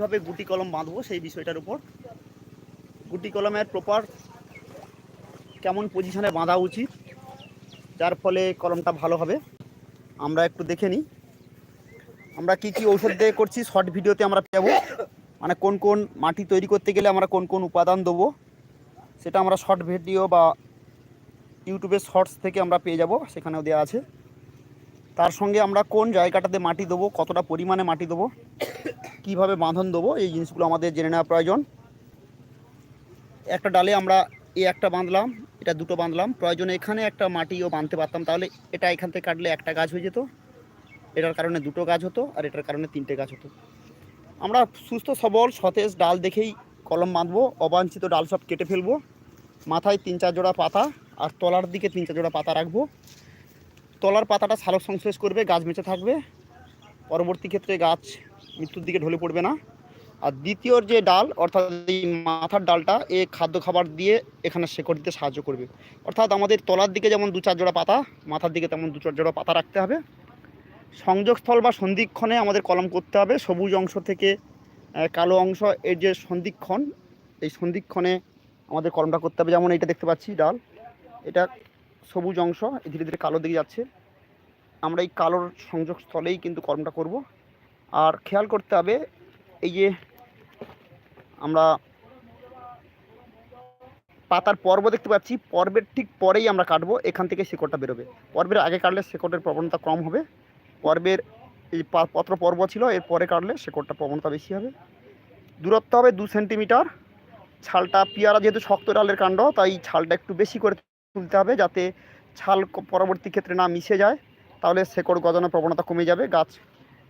কীভাবে গুটি কলম বাঁধবো সেই বিষয়টার উপর। গুটি কলমের প্রপার কেমন পজিশনে বাঁধা উচিত, যার ফলে কলমটা ভালো হবে। আমরা একটু দেখে নিই। আমরা কি কি ঔষধ দিয়ে করছি শর্ট ভিডিওতে আমরা পাবো মানে কোন কোন মাটি তৈরি করতে গেলে আমরা কোন কোন উপাদান দেবো, সেটা আমরা শর্ট ভিডিও বা ইউটিউবের শর্টস থেকে আমরা পেয়ে যাব, সেখানেও দেওয়া আছে। তার সঙ্গে আমরা কোন জায়গাটাতে মাটি দেবো, কতটা পরিমাণে মাটি দেবো, কীভাবে বাঁধন দেবো, এই জিনিসগুলো আমাদের জেনে নেওয়া প্রয়োজন। একটা ডালে আমরা এই একটা বাঁধলাম, এটা দুটো বাঁধলাম, প্রয়োজনে এখানে একটা মাটিও বাঁধতে পারতাম, তাহলে এটা এখান থেকে কাটলে একটা গাছ হয়ে যেত। এটার কারণে দুটো গাছ হতো আর এটার কারণে তিনটে গাছ হতো। আমরা সুস্থ, সবল, সতেজ ডাল দেখেই কলম বাঁধবো, অবাঞ্ছিত ডাল সব কেটে ফেলব। মাথায় তিন চার জোড়া পাতা আর তলার দিকে তিন চার জোড়া পাতা রাখব। তলার পাতাটা সালোক সংশ্লেষ করবে, গাছ বেঁচে থাকবে। পরবর্তী ক্ষেত্রে গাছ মৃত্যুর দিকে ঢলে পড়বে না। আর দ্বিতীয় যে ডাল, অর্থাৎ এই মাথার ডালটা, এ খাদ্য খাবার দিয়ে এখানে শেকড় দিতে সাহায্য করবে। অর্থাৎ আমাদের তলার দিকে যেমন দু চার জোড়া পাতা, মাথার দিকে তেমন দু চার জোড়া পাতা রাখতে হবে। সংযোগস্থল বা সন্ধিক্ষণে আমাদের কলম করতে হবে। সবুজ অংশ থেকে কালো অংশ, এর যে সন্ধিক্ষণ, এই সন্ধিক্ষণে আমাদের কলমটা করতে হবে। যেমন এটা দেখতে পাচ্ছি, ডাল। এটা সবুজ অংশ, ধীরে ধীরে কালো দিকে যাচ্ছে। আমরা এই কালোর সংযোগস্থলেই কিন্তু কলমটা করব। আর খেয়াল করতে হবে, এই যে আমরা পাতার পর্ব দেখতে পাচ্ছি, পর্বের ঠিক পরেই আমরা কাটবো, এখান থেকে শেকড়টা বেরোবে। পর্বের আগে কাটলে শেকড়ের প্রবণতা কম হবে, পর্বের এই পত্র পর্ব ছিল এর পরে কাটলে শেকড়টা প্রবণতা বেশি হবে। দূরত্ব হবে দু সেন্টিমিটার, ছালটা, পিয়ারা যেহেতু শক্ত ডালের কাণ্ড, তাই ছালটা একটু বেশি করে তুলতে হবে যাতে ছাল পরবর্তী ক্ষেত্রে না মিশে যায়। তাহলে শেকড় গজানোর প্রবণতা কমে যাবে। গাছ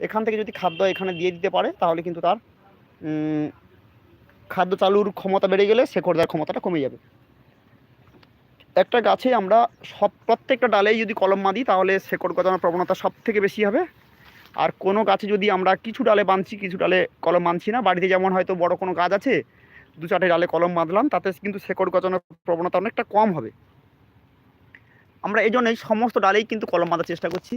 এখান থেকে যদি খাদ্য এখানে দিয়ে দিতে পারে, তাহলে কিন্তু তার খাদ্য চালুর ক্ষমতা বেড়ে গেলে শেকড় দেওয়ার ক্ষমতাটা কমে যাবে। একটা গাছে আমরা সব, প্রত্যেকটা ডালেই যদি কলম বাঁধি, তাহলে শেকড় গজানোর প্রবণতা সব থেকে বেশি হবে। আর কোনো গাছে যদি আমরা কিছু ডালে বাঁধছি, কিছু ডালে কলম বাঁধছি না, বাড়িতে যেমন হয়তো বড় কোনো গাছ আছে, দু চারটে ডালে কলম বাঁধলাম, তাতে কিন্তু শেকড় গজানোর প্রবণতা অনেকটা কম হবে। আমরা এই জন্যই সমস্ত ডালেই কিন্তু কলম বাঁধার চেষ্টা করছি।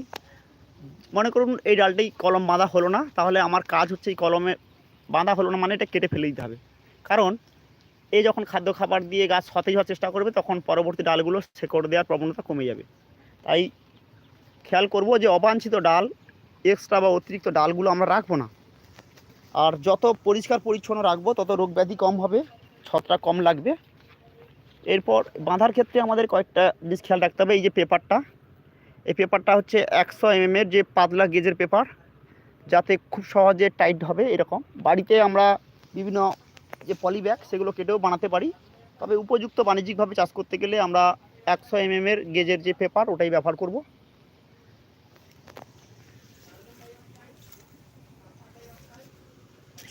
মনে করুন এই ডালটাই কলম বাঁধা হলো না, তাহলে আমার কাজ হচ্ছে এই কলমে বাঁধা হলো না মানে এটা কেটে ফেলে দিতে হবে। কারণ এই যখন খাদ্য খাবার দিয়ে গাছ সতেজ হওয়ার চেষ্টা করবে, তখন পরবর্তী ডালগুলো শেকড় দেওয়ার প্রবণতা কমে যাবে। তাই খেয়াল করব যে অবাঞ্ছিত ডাল এক্সট্রা বা অতিরিক্ত ডালগুলো আমরা রাখব না। আর যত পরিষ্কার পরিচ্ছন্ন রাখব, তত রোগ ব্যাধি কম হবে, ছত্রাক কম লাগবে। এরপর বাঁধার ক্ষেত্রে আমাদের কয়েকটা জিনিস খেয়াল রাখতে হবে, এই যে পেপারটা। এই পেপারটা হচ্ছে একশো এম এর যে পাতলা গেজের পেপার, যাতে খুব সহজে টাইট হবে এরকম। বাড়িতে আমরা বিভিন্ন যে পলি ব্যাগ সেগুলো কেটেও বানাতে পারি। তবে উপযুক্ত বাণিজ্যিকভাবে চাষ করতে গেলে আমরা একশো এম এর গেজের যে পেপার, ওটাই ব্যবহার করব।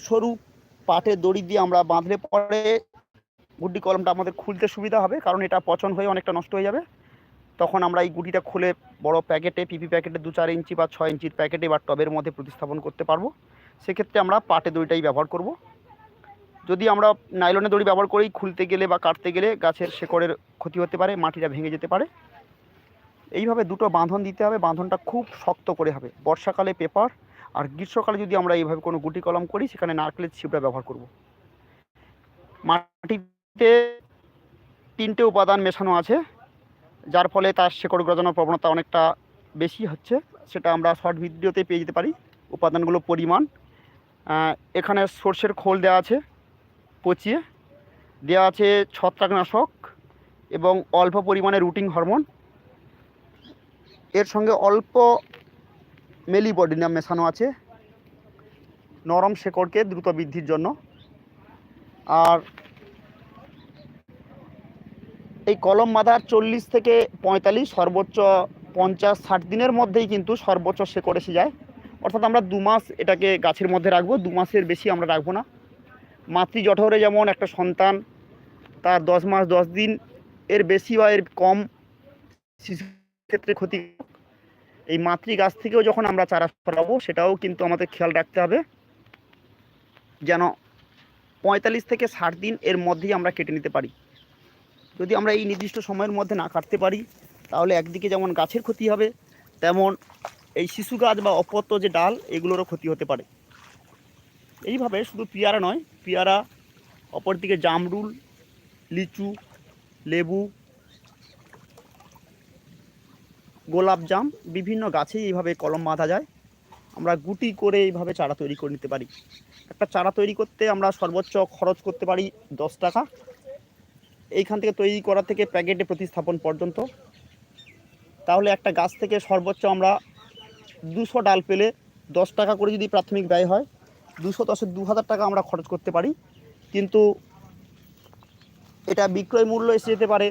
সরু পাটের দড়ি দিয়ে আমরা বাঁধলে পরে গুড্ডি কলমটা আমাদের খুলতে সুবিধা হবে, কারণ এটা পচন হয়ে অনেকটা নষ্ট হয়ে যাবে। তখন আমরা এই গুটিটা খুলে বড় প্যাকেটে, পিপি প্যাকেটে দু চার ইঞ্চি বা ছয় ইঞ্চির প্যাকেটে বা টবের মধ্যে প্রতিস্থাপন করতে পারব। সেক্ষেত্রে আমরা পাটে দড়িটাই ব্যবহার করব। যদি আমরা নাইলনের দড়ি ব্যবহার করেই খুলতে গেলে বা কাটতে গেলে গাছের শেকড়ের ক্ষতি হতে পারে, মাটিটা ভেঙে যেতে পারে। এইভাবে দুটো বাঁধন দিতে হবে, বাঁধনটা খুব শক্ত করে হবে। বর্ষাকালে পেপার আর গ্রীষ্মকালে যদি আমরা এইভাবে কোনো গুটি কলম করি, সেখানে নারকেলের ছিপটা ব্যবহার করব। তিনটে উপাদান মেশানো আছে, যার ফলে তার শেকড় গজানোর প্রবণতা অনেকটা বেশি হচ্ছে। সেটা আমরা শর্ট ভিডিওতে পেয়ে যেতে পারি, উপাদানগুলো পরিমাণ। এখানে সর্ষের খোল দেওয়া আছে, পচিয়ে। দেওয়া আছে ছত্রাকনাশক এবং অল্প পরিমাণে রুটিং হরমোন। এর সঙ্গে অল্প মেলিবডিনাম মেশানো আছে, নরম শেকড়কে দ্রুত বৃদ্ধির জন্য। আর এই কলম বাঁধার চল্লিশ থেকে পঁয়তাল্লিশ, সর্বোচ্চ পঞ্চাশ, ষাট দিনের মধ্যেই কিন্তু সর্বোচ্চ শেকড় এসে যায়। অর্থাৎ আমরা দু মাস এটাকে গাছের মধ্যে রাখব, দু মাসের বেশি আমরা রাখব না। মাতৃ জঠরে যেমন একটা সন্তান, তার দশ মাস, দশ দিন, এর বেশি বা এর কম শিশুর ক্ষেত্রে ক্ষতি এই মাতৃ গাছ থেকেও যখন আমরা চারা সরাবো, সেটাও কিন্তু আমাদের খেয়াল রাখতে হবে। যেন পঁয়তাল্লিশ থেকে ষাট দিন এর মধ্যেই আমরা কেটে নিতে পারি। যদি আমরা এই নির্দিষ্ট সময়ের মধ্যে না কাটতে পারি, তাহলে একদিকে যেমন গাছের ক্ষতি হবে, তেমন এই শিশু গাছ বা অপত্য যে ডাল, এগুলোরও ক্ষতি হতে পারে। এইভাবে শুধু পেয়ারা নয়, পেয়ারা, অপরদিকে জামরুল, লিচু, লেবু গোলাপজাম বিভিন্ন গাছেই এইভাবে কলম বাঁধা যায়। আমরা গুটি করে এইভাবে চারা তৈরি করে নিতে পারি। একটা চারা তৈরি করতে আমরা সর্বোচ্চ খরচ করতে পারি দশ টাকা। এইখান থেকে তৈরি করা থেকে প্যাকেটে প্রতিস্থাপন পর্যন্ত। তাহলে একটা গাছ থেকে সর্বোচ্চ আমরা দুশো ডাল পেলে দশ টাকা করে যদি প্রাথমিক ব্যয় হয়, দুশো দশে দু হাজার টাকা আমরা খরচ করতে পারি। কিন্তু এটা বিক্রয় মূল্য এসে যেতে পারে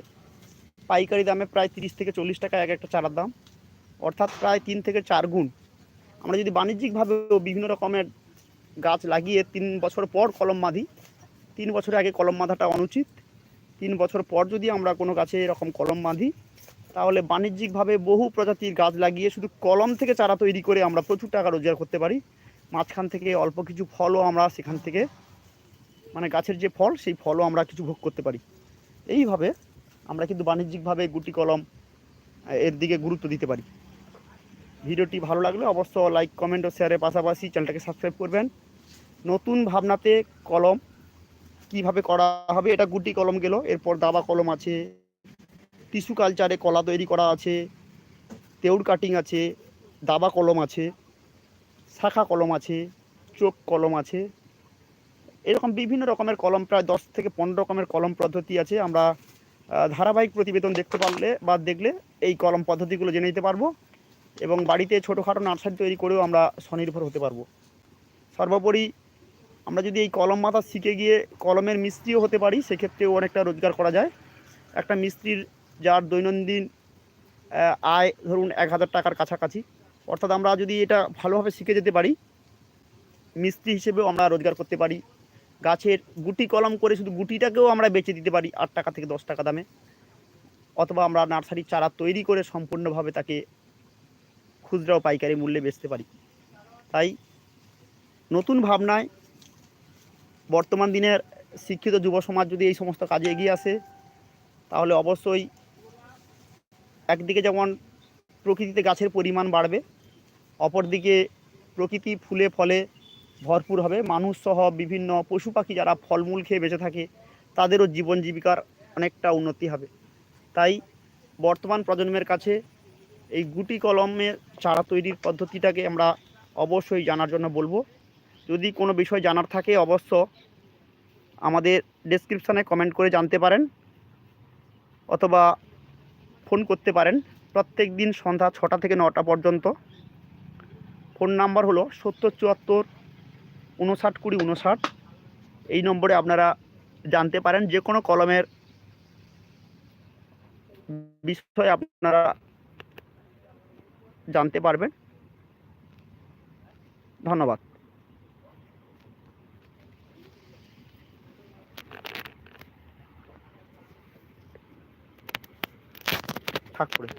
পাইকারি দামে প্রায় তিরিশ থেকে চল্লিশ টাকা এক একটা চারার দাম। অর্থাৎ প্রায় তিন থেকে চার গুণ। আমরা যদি বাণিজ্যিকভাবেও বিভিন্ন রকমের গাছ লাগিয়ে তিন বছর পর কলম বাঁধি, তিন বছর আগে কলম বাঁধাটা অনুচিত। তিন বছর পর যদি আমরা কোনো গাছে এরকম কলম বাঁধি, তাহলে বাণিজ্যিকভাবে বহু প্রজাতির গাছ লাগিয়ে শুধু কলম থেকে চারা তৈরি করে আমরা প্রচুর টাকা রোজগার করতে পারি। মাঝখান থেকে অল্প কিছু ফলও আমরা সেখান থেকে মানে গাছের যে ফল, সেই ফলও আমরা কিছু ভোগ করতে পারি। এইভাবে আমরা কিন্তু বাণিজ্যিকভাবে গুটি কলম এর দিকে গুরুত্ব দিতে পারি। ভিডিওটি ভালো লাগলে অবশ্য লাইক কমেন্ট ও শেয়ারের পাশাপাশি চ্যানেলটাকে সাবস্ক্রাইব করবেন। নতুন ভাবনাতে কলম কীভাবে করা হবে, এটা গুটি কলম গেল, এরপর দাবা কলম আছে, টিস্যু কালচারে কলা তৈরি করা আছে তেউর কাটিং আছে, দাবা কলম আছে, শাখা কলম আছে, চোখ কলম আছে, এরকম বিভিন্ন রকমের কলম, প্রায় দশ থেকে পনেরো রকমের কলম পদ্ধতি আছে। আমরা ধারাবাহিক প্রতিবেদন দেখতে পারলে বা দেখলে এই কলম পদ্ধতিগুলো জেনে নিতে পারব এবং বাড়িতে ছোটোখাটো নার্সারি তৈরি করেও আমরা স্বনির্ভর হতে পারব। সর্বোপরি আমরা যদি এই কলম মাথা শিখে গিয়ে কলমের মিস্ত্রিও হতে পারি, সেক্ষেত্রেও অনেকটা রোজগার করা যায়। একটা মিস্ত্রির যার দৈনন্দিন আয় ধরুন এক হাজার টাকার কাছাকাছি, অর্থাৎ আমরা যদি এটা ভালোভাবে শিখে যেতে পারি, মিস্ত্রি হিসেবেও আমরা রোজগার করতে পারি। গাছের গুটি কলম করে শুধু গুটিটাকেও আমরা বেচে দিতে পারি আট টাকা থেকে দশ টাকা দামে। অথবা আমরা নার্সারির চারা তৈরি করে সম্পূর্ণভাবে তাকে খুচরা ও পাইকারি মূল্যে বেচতে পারি। তাই নতুন ভাবনায় বর্তমান দিনের শিক্ষিত যুব সমাজ যদি এই সমস্ত কাজে এগিয়ে আসে, তাহলে অবশ্যই একদিকে যেমন প্রকৃতিতে গাছের পরিমাণ বাড়বে, অপরদিকে প্রকৃতি ফুলে ফলে ভরপুর হবে। মানুষ সহ বিভিন্ন পশু পাখি যারা ফলমূল খেয়ে বেঁচে থাকে, তাদেরও জীবন জীবিকার অনেকটা উন্নতি হবে। তাই বর্তমান প্রজন্মের কাছে এই গুটি কলমের চারা তৈরির পদ্ধতিটাকে আমরা অবশ্যই জানার জন্য বলব। যদি কোনো বিষয় জানার থাকে অবশ্য আমাদের ডেসক্রিপশানে কমেন্ট করে জানতে পারেন অথবা ফোন করতে পারেন। প্রত্যেক দিন সন্ধ্যা ছটা থেকে নটা পর্যন্ত। ফোন নাম্বার হলো সত্তর চুয়াত্তর উনষাট কুড়ি উনষাট এই নম্বরে আপনারা জানতে পারেন। যে কোনো কলমের বিষয়ে আপনারা জানতে পারবেন। ধন্যবাদ। থাক করে